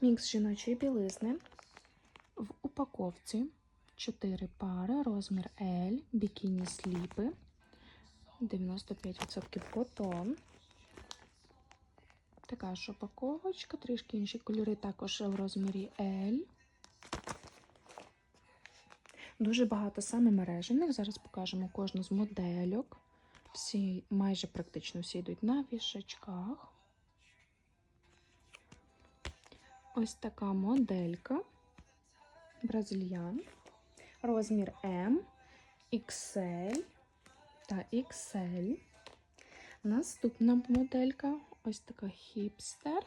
Мікс жіночої білизни. В упаковці 4 пари, розмір L, бікіні сліпи, 95% котон. Така ж упаковочка, трішки інші кольори, також в розмірі L. Дуже багато саме мережених. Зараз покажемо кожну з модельок. Всі, майже практично всі йдуть на вішачках. Ось така моделька. Бразильян. Розмір М, XL та XL. Наступна моделька ось така хіпстер.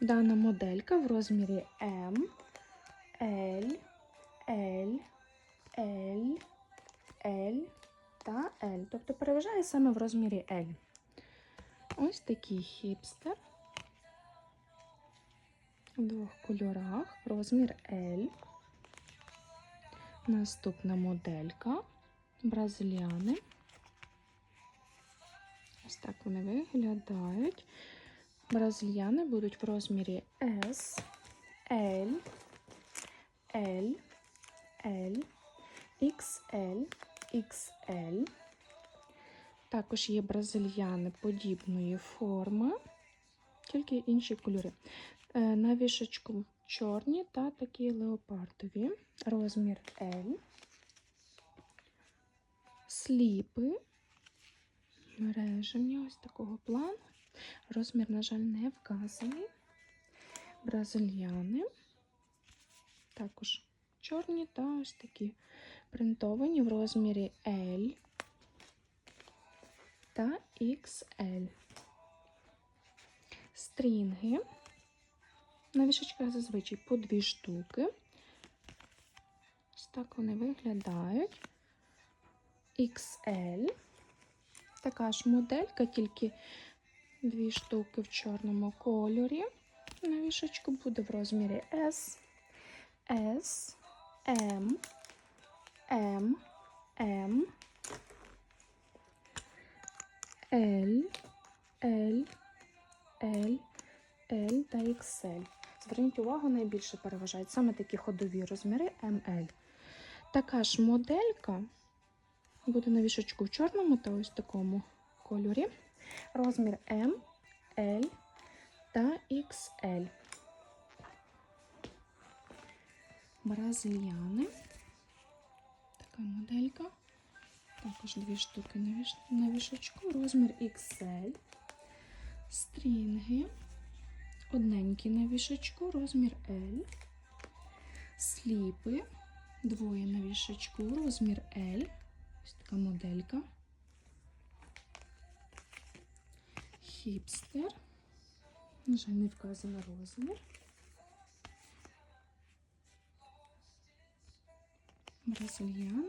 Дана моделька в розмірі М, L, L, L, L та L. Тобто переважає саме в розмірі L. Ось такий хіпстер. В двох кольорах. Розмір L. Наступна моделька. Бразиліани. Ось так вони виглядають. Бразильяни будуть в розмірі S, L, L, L, XL, XL. Також є бразильяни подібної форми, тільки інші кольори. Е, На вішечку чорні та такі леопардові. Розмір L. Сліпи. Мережені ось такого плану. Розмір, на жаль, не вказаний. Бразильяни. Також чорні та ось такі принтовані в розмірі L та XL. Стрінги. На вішечках зазвичай по дві штуки. Ось так вони виглядають. XL. Така ж моделька, тільки дві штуки в чорному кольорі. На вішечку буде в розмірі S, S, M, M, M, L, L, L, L та XL. Зверніть увагу, найбільше переважають саме такі ходові розміри ML. Така ж моделька буде на вішечку в чорному та ось такому кольорі. Розмір M, L та XL. Бразильяни. Така моделька. Також дві штуки на, віш... на вішечку. Розмір XL. Стрінги. Одненькі на вішечку, розмір L. Сліпи. Двоє на вішечку, розмір L. Ось така моделька. Хіпстер. Жаль, не вказано розмір. Бразильяни.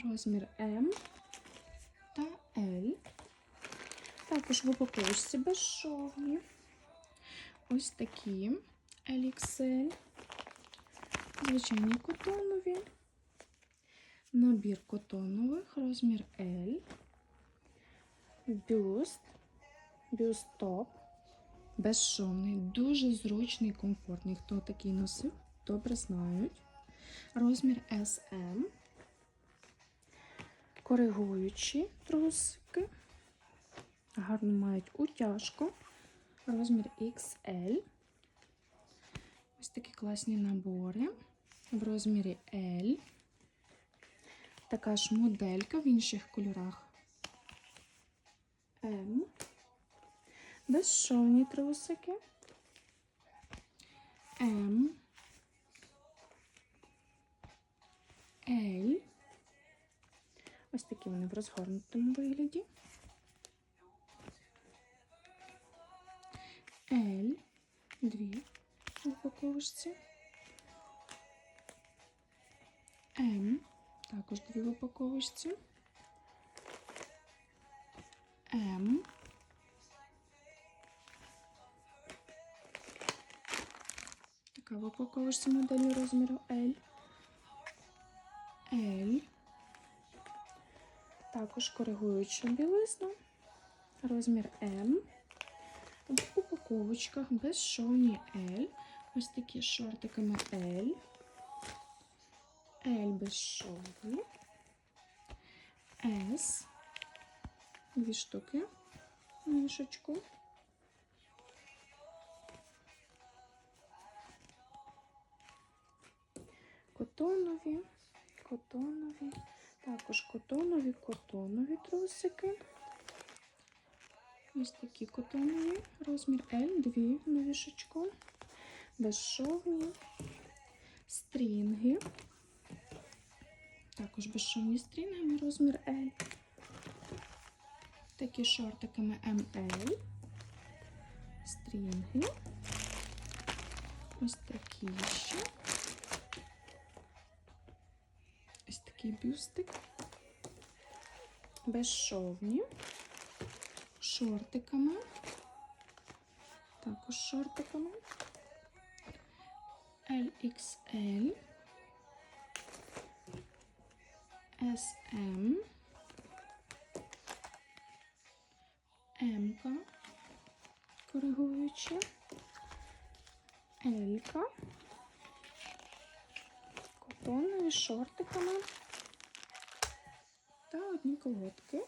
Розмір М та L. Також в упаковочці безшовні. Ось такі LXL. Звичайні котонові. Набір котонових, розмір L. Бюст. Бюст топ. Безшовний, дуже зручний комфортний. Хто такий носив, добре знають. Розмір SM. Коригуючі трусики. Гарно мають утяжку. Розмір XL. Ось такі класні набори в розмірі L. Така ж моделька в інших кольорах М. Безшовні трусики. М. L. Ось такі вони в розгорнутому вигляді. L. Дві в упаковочці. М. Також дві в упаковочці. М. Така в упаковочці моделі розміру L. Також коригуюча білизна. розмір М. В упаковочках безшовні L. Ось такі шортиками L. L безшовні. S. Дві штуки в мішечку. Котонові, котонові, також котонові, котонові трусики. Ось такі котонові, розмір L, дві на безшовні, стрінги. Також безшовні стрінгами, розмір L. Такі шортиками ML. Стрінги. Ось такі ще. Такий бюстик. Безшовні. Шортиками. Також шортиками. LXL. SM. М-ка. Коригуючи. Елька. Котонові з шортиками. Та одні колготки.